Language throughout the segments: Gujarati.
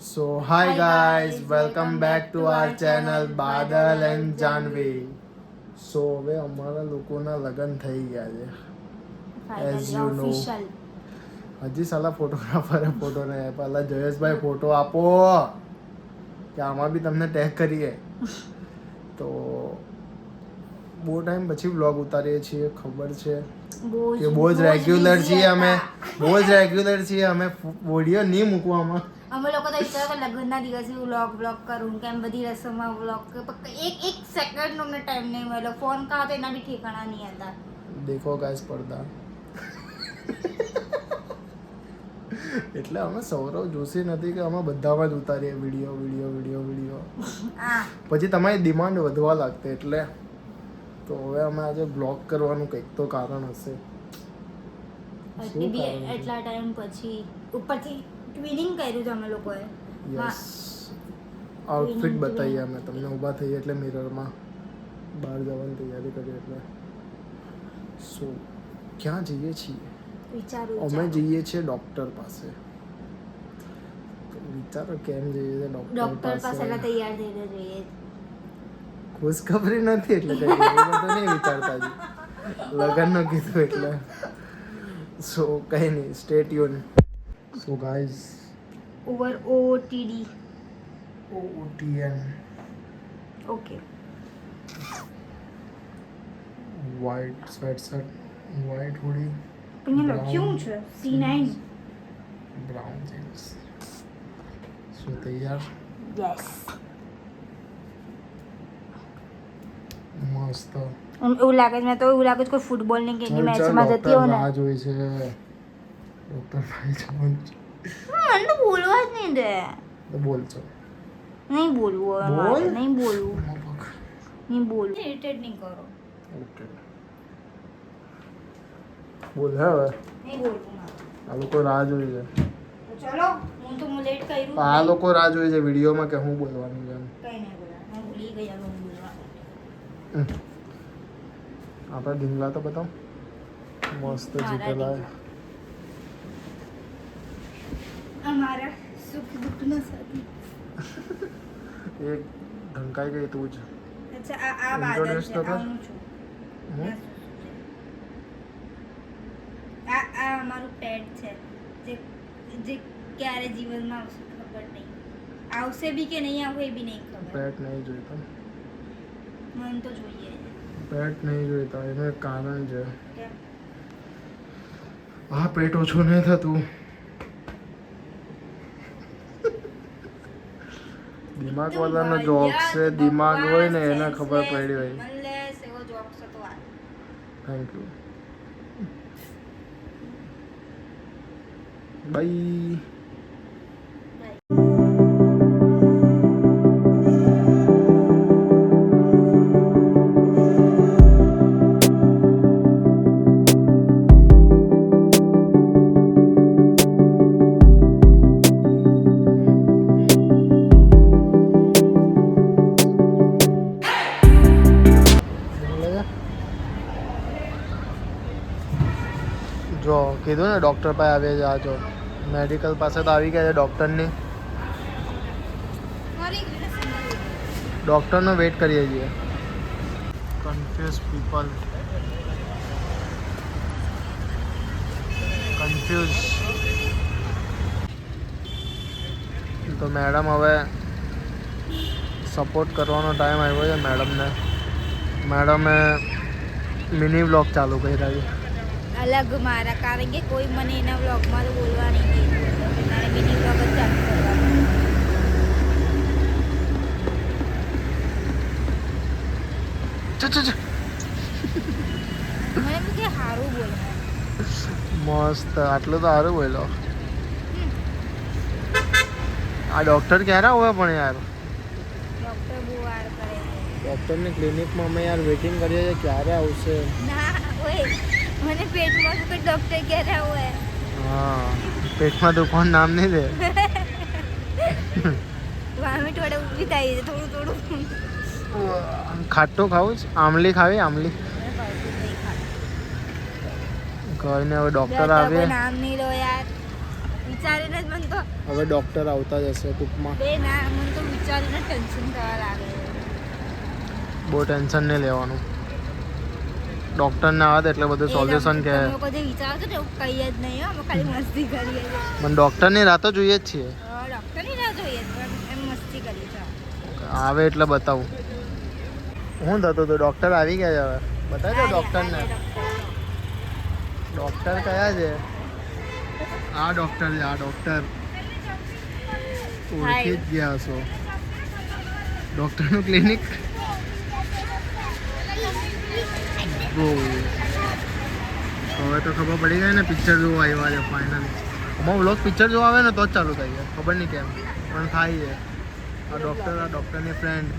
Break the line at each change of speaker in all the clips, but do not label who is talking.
So, hi
Hi
guys,
guys,
welcome back to our channel Badal and Janvi so હવે અમારા લોકોના લગ્ન થઈ ગયા છે As you know. હજી સાલા ફોટોગ્રાફરે ફોટો નહીં આપ્યા જયેશભાઈ ફોટો આપો કે આમાં બી તમને ટેગ કરીએ તો બહુ ટાઈમ પછી વ્લોગ ઉતારીએ છીએ ખબર છે કે બહુ જ રેગ્યુલર છીએ અમે બહુ જ રેગ્યુલર છીએ અમે ઓડિયો નહીં મૂકવામાં
અમે લોકો તો ઈચ્છા કે લગ્નના દિવસે વ્લોગ વ્લોગ કરું કેમ બધી રસમમાં વ્લોગ એક એક સેકન્ડનો મને ટાઈમ નહીં મળ્યો. ફોન કા તો એના બી ઠેકાણા નહીં હતા.
દેખો ગાઈસ પડદા. એટલે અમે સૌરવ જોશી નથી કે અમે બધામાં જ ઉતારીએ વીડિયો વીડિયો વીડિયો વીડિયો પછી તમારી ડિમાન્ડ વધવા લાગતી એટલે. તો હવે અમે આજે બ્લોગ કરવાનું કંઈક તો કારણ હશે?
એટલા ટાઈમ પછી ઉપરથી ટ્વિનિંગ કર્યું છે અમે લોકોએ.
યસ આઉટફિટ બતાવીએ અમે તમને ઊભા થઈએ એટલે મિરરમાં બહાર જવાની તૈયારી કરીએ એટલે. સો ક્યાં જઈએ છીએ?
વિચારું
અમે
ચાલો.
જઈએ છીએ ડોક્ટર પાસે. તો વિચારો કેમ જઈએ છીએ
ડોક્ટર
ડોક્ટર
પાસે
પાસે?
તૈયાર થઈને જોઈએ.
ખુશખબરી નથી એટલે કઈ એવું બધું નહીં વિચારતા જ લગનનું કીધું એટલે. સો કઈ નહીં stay tune so guys
over OTD
OTN
okay
white sweatshirt white hoodie
અહીંયા
Brown.
લખ્યું છે C nine
brown jeans so તૈયાર
યસ
મસ્ત
એવું લાગે છે મેં તો એવું લાગે છે કોઈ ફૂટબોલની કે
ચાલ ચાલ
મેચમાં જતી
ડોક્ટર
હોય ને
રાહ જોઈ છે ડોક્ટર જવાનું છે.
મને તો બોલવા જ નહીં દે.
તો બોલ છો
નહીં બોલવું હવે
બોલ.
મારે નહીં બોલવું. નહીં બોલવું. ઇરિટેટ નહીં કરો.
ઓકે બોલ હવે.
નહીં બોલવું
આ લોકો રાહ જોઈ છે.
તો ચલો હું તો હું લેટ કર્યું
આ લોકો રાહ જોઈ છે વિડીયોમાં કે હું બોલવાનું છે એમ.
કઈ નહીં બોલા. હું ભૂલી ગઈ હવે હું બોલવાનું
આપણા ઢીંગલા તો બતાવ. મસ્ત
મારા
જીતેલા
અમારા સુખ દુઃખના સાથી
એક ઢંકાઈ ગઈ તું જ
અચ્છા આ આ બાદલ
Introduce
છે
તો
આ
કર.
હું છું
હમ?
આ આ અમારું પેટ છે જે જે ક્યારે જીવનમાં આવશે ખબર નહીં આવશે બી કે નહીં આવે એ બી નહીં ખબર
પેટ નહીં જોઈતા
મને તો જોઈએ
પેટ નહીં જોઈતા એનું એક કારણ છે
કેમ
આ પેટ ઓછું નહીં થતું દિમાગ વાળાનો જોક છે દિમાગ હોય ને એને ખબર પડી હોય. થેન્ક યુ બાય કીધું ને ડૉક્ટર પાસે આવે છે, આ જો મેડિકલ પાસે તો આવી ગયા છે ડૉક્ટરની
મારી
ડૉક્ટરનો વેઇટ કરીએ છીએ. કન્ફ્યુઝ પીપલ કન્ફ્યુઝ તો મેડમ હવે સપોર્ટ કરવાનો ટાઈમ આવ્યો છે મેડમને મેડમે મિની બ્લોગ ચાલુ કર્યા છે.
અલગ મારા કારણ કે કોઈ મને એના વ્લોગમાં તો બોલવા નહીં દે. મારે મિની વ્લોગ જ ચાલુ કરવાનો. મને કે સારું બોલે
મસ્ત આટલું તો સારું બોલો આ ડોક્ટર ક્યારે આવે પણ યાર?
ડૉક્ટર બહુ વાર કરે
ડૉક્ટરની ક્લિનિકમાં અમે યાર વેઇટિંગ કરીએ છીએ ક્યારે આવશે?
ના ઓય. મને પેટમાં શું ડોક્ટર કહે ક્યારે આવું હે
હા પેટમાં દુખવાનું નામ નહીં દે
વામિટ વડે ઊભી થાય છે થોડું થોડું.
ખાટું ખાવું છે? આમલી ખાવી આમલી કહીને હવે ડૉક્ટર આવે
નામ નહીં લો યાર. વિચારીને જ મને તો
હવે ડૉક્ટર આવતા જ હશે ટૂંકમાં.
બે ના મને તો વિચારીને ટેન્શન થવા લાગે
બહુ ટેન્શન નહીં લેવાનું. ડૉક્ટરને આવે તો એટલે બધું સોલ્યુશન કે
પણ ડોક્ટરની ને
રાતો જોઈએ જ છીએ.
ના
આવે એટલે બતાવું. હું થતું હતું ડૉક્ટર આવી ગયા હવે. બતાવજો ડોક્ટર ડૉક્ટરને ડૉક્ટર કયા છે? આ ડૉક્ટર છે આ ડૉક્ટર ઓળખી જ ગયા હશો. ડૉક્ટરનું ક્લિનિક બહુ હવે તો ખબર પડી ગઈ ને પિક્ચર જોવા આવ્યા છે ફાઇનલી અમારો વ્લોગ પિક્ચર જોવા આવે ને, તો જ ચાલુ થઈ જાય ખબર નહીં કેમ. પણ થાય છે. આ ડૉક્ટર આ ડૉક્ટરની ફ્રેન્ડ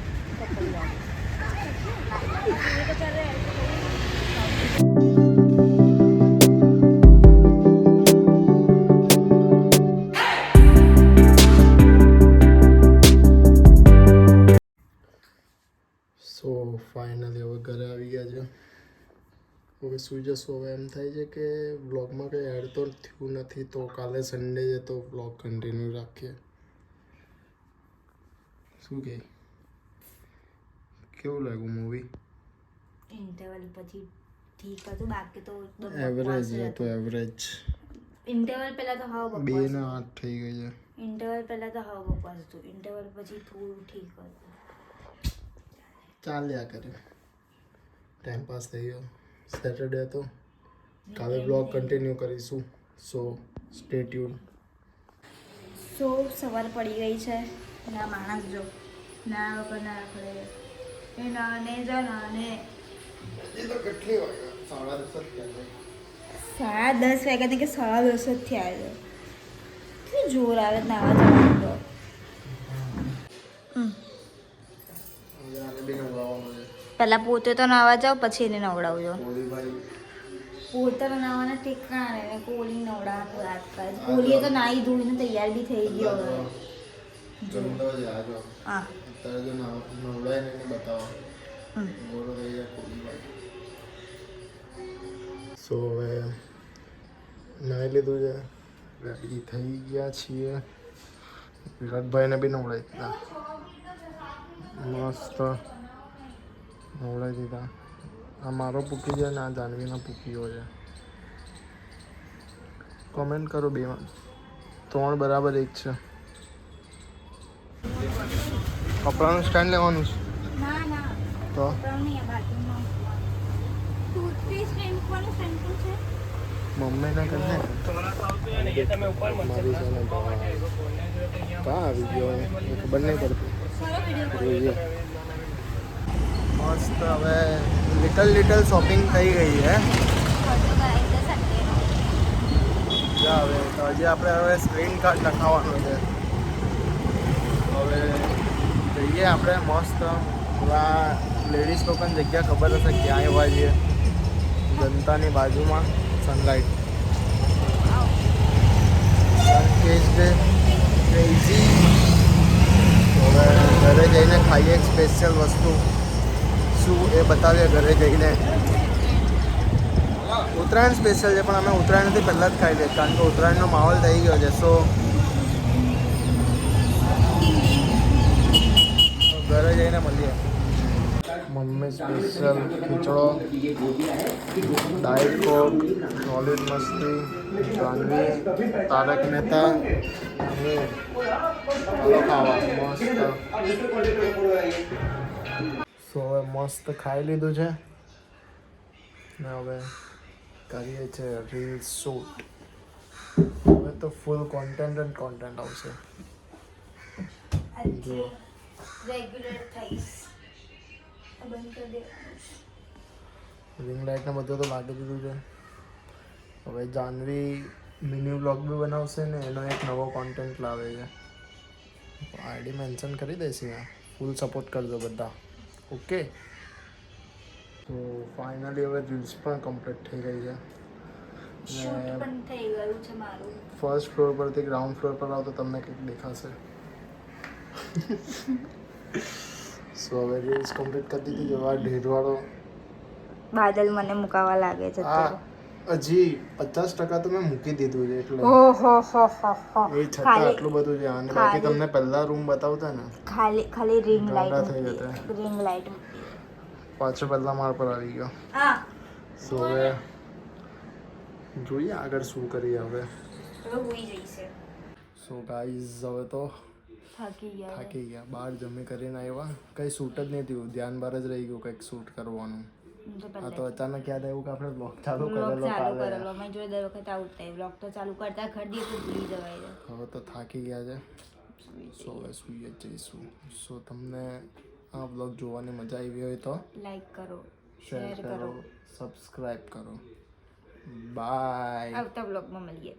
સો ફાઇનલી હવે ઘરે આવી ગયા છે. હવે સુઈ જશું? હવે એમ થાય છે કે બ્લોગમાં કંઈ એડ તો થયું નથી તો કાલે સન્ડે છે તો બ્લોગ કન્ટિન્યુ રાખીએ. શું કહે કેવું લાગ્યું મૂવી
ઇન્ટરવલ પછી ઠીક હતું બાકી તો
એવરેજ હતું એવરેજ
ઇન્ટરવલ પહેલા તો હવે
બે
બકવાસ
ને આઠ થઈ ગઈ છે.
ઇન્ટરવલ પહેલા તો હવે બકવાસ હતું. ઇન્ટરવલ પછી થોડું ઠીક હતું.
ચાલ્યા કરે. ટાઈમ પાસ થઈ ગયો. સેટરડે હતો. કાલે બ્લોગ કન્ટિન્યુ કરીશું. સો સ્ટે ટ્યુન
સો સવાર પડી ગઈ છે. ના માણસ જો. ના વગર ના આપણે એ નાને જા નાને
એ તો કેટલી વાગ્યા સાડા દસ જ
સાડા દસ વાગ્યા કે સાડા દસ જ થયા છે. કેટલું જોર આવે? નાવા જવાનું પહેલા પોતે તો નાવા જાવ પછી એને નવડાવજો. પોતે નાવાના ઠેકાણે ને કોહલી નવડાવવાનું રાત કરે કોલીએ તો નાહી ધોઈને તૈયાર બી થઈ ગયો હવે. હા.
જો નવડાય ને બતાવો. ગોરો થઈ જાય કોહલીભાઈ સો હવે નાહી લીધું છે. રેડી થઈ ગયા છીએ. વિરાટભાઈને બી નવડાવી દીધા. મસ્ત. નવડાવી દીધા. આ મારો પૂકી છે ને આ જાનવીના પૂકીઓ છે. કોમેન્ટ કરો બેમાં ત્રણ બરાબર એક છે. કપડાનું સ્ટેન્ડ લેવાનું છે? તો?
મમ્મી ને છે
મારી છે આવી ગયો ખબર નહીં પડતી. જોઈએ મસ્ત હવે લિટલ લિટલ શોપિંગ થઈ ગઈ છે
ફોટો કરાવી દે સન્ડેનો
જા હવે તો હજી આપણે હવે સ્ક્રીન કાર્ડ લખાવવાનું છે હવે જઈએ આપણે મસ્ત આ લેડીઝ લોકોની જગ્યા ખબર હશે ક્યાં એવા છીએ જનતાની બાજુમાં સનલાઇટ સનકેજ ડે ક્રેઝી હવે ઘરે જઈને ખાઈએ એક સ્પેશિયલ વસ્તુ શું એ બતાવીએ ઘરે જઈને. ઉત્તરાયણ સ્પેશિયલ છે, પણ અમે ઉત્તરાયણથી પહેલાં જ ખાઈ લઈએ, કારણ કે ઉત્તરાયણનો માહોલ થઈ ગયો છે સો ઘરે જઈને મળીએ. મમ્મી સ્પેશિયલ ખીચડો ડાયટ કોક સોલિડ મસ્તી, જાનવી, તારક મહેતા, અને ચાલો ખાવા. મસ્ત. સો હવે મસ્ત ખાઈ લીધું છે. ને હવે કરીએ છે રીલ શૂટ હવે તો ફૂલ કોન્ટેન્ટ એન્ડ કોન્ટેન્ટ આવશે. જો
રેગ્યુલર
રિંગ લાઇટને બધું તો લાગી દીધું છે. હવે જાનવી મિની બ્લોગ બી બનાવશે ને એનો એક નવો કોન્ટેન્ટ લાવે છે. આઈડી મેન્શન કરી દઈશ ફૂલ સપોર્ટ કરજો બધા. ઓકે. તો ફાઇનલી હવે રીલ્સ પણ કમ્પ્લીટ થઈ ગઈ છે.
શૂટ
ને
પણ થઈ ગયું છે મારું.
ફર્સ્ટ ફ્લોર પરથી ગ્રાઉન્ડ ફ્લોર પર આવો તો તમને કંઈક દેખાશે. સો હવે રીલ્સ કમ્પ્લીટ કરી દીધી. જવા ઢેરવાળો
બાદલ મને મુકાવા લાગે છે અત્યારે
હજી પચાસ ટકા તો મેં મૂકી દીધું છે એટલે.
ઓહો હો હો હો.
એ છતાં
ખાલી
આટલું બધું છે અને બાકી
ખાલી-
તમને પહેલા રૂમ બતાવતા ને?
ખાલી ખાલી રિંગ
ગાંડા થઈ
લાઈટ
જતા.
રિંગ લાઈટ
પાછો પહેલા માળ પર આવી ગયો.
હા.
સો હવે જોઈએ આગળ શું કરીએ હવે.
હવે હોઈ જઈશે.
સો ગાઈઝ હવે તો
થાકી ગયા.
થાકી ગયા. બહાર જમી કરીને આવ્યા. કંઈ શૂટ જ નહીં થયું. ધ્યાન બહાર જ રહી ગયું કંઈક શૂટ કરવાનું.
હું તો
અચાનક યાદ આવ્યું કે આપણે બ્લોગ ચાલુ કરેલો
ચાલુ કરેલો. મેં જોઈ દર વખત આવું થાય. બ્લોગ તો ચાલુ કરતા ખરી દઈએ તો ભૂલી જવાય
હવે તો થાકી ગયા છે. સો હવે સૂઈ જઈશું. સો તમને આ બ્લોગ જોવાની મજા આવી હોય તો
લાઈક કરો શેર
કરો.
કરો
સબસ્ક્રાઈબ કરો. બાય
આવતા બ્લોગમાં મળીએ.